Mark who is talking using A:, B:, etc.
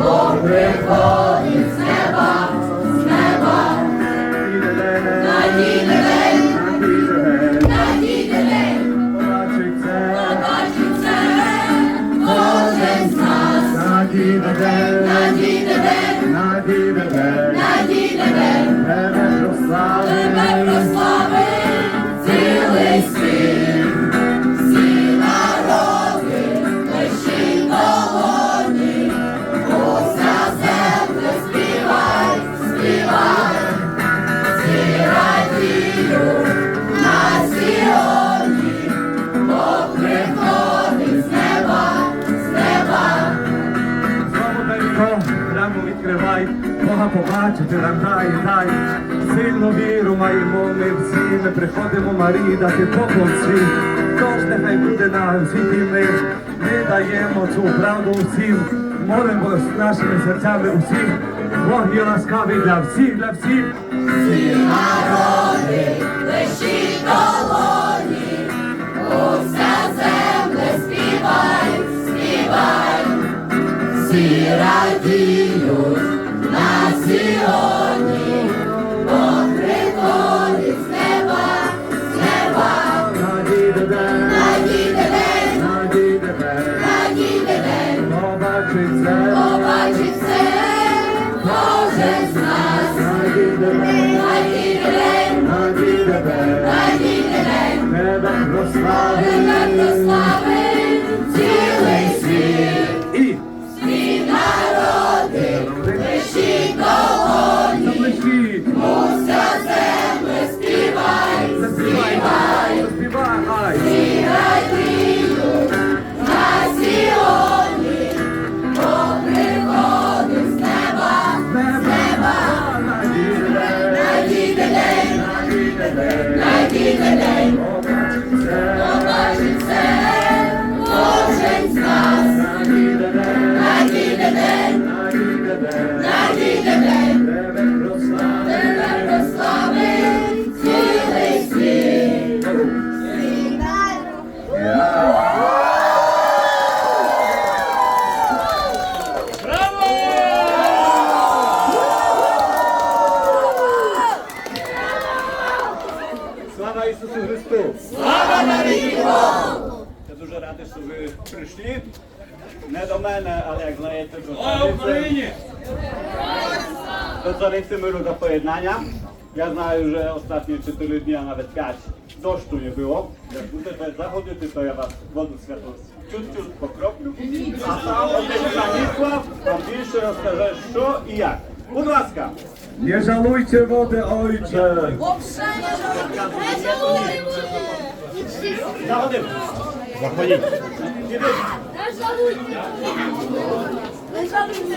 A: Бог приходить з неба, з неба, надійний день, надійний день, нас, надійний день, надійний
B: Бога побачити нам дай. Сильну віру маємо ми всі, ми приходимо Марії дати свій. Тож нехай буде на світі мир, ми даємо цю правду всім, молимо з нашими серцями усім. Бог є ласкавий для всіх, для всіх.
A: Всі народи, лиші долоні, уся земля співай, співай, всі радіють
B: надійде день,
A: надійде день,
B: надійде день,
A: надійде день.
B: тебе
A: Тебе надійде день, побачить
B: Слава Ісусу Христу!
A: Слава навіки Богу!
B: Я дуже радий, що ви прийшли. Не до мене, але як знаєте, до
C: Україні!
B: до цариці миру до поєднання. Я знаю, вже останні 4 дні, а навіть 5 дощу не було. Як будете заходити, то я вас воду святу чуть-чуть покроплю. А сам отець Станіслав вам більше розкаже, що і як. Будь ласка.
D: Nie żalujcie wody, ojcze!
B: Zachodem! Zachodem!
E: Nie żalujcie! Nie żalujcie!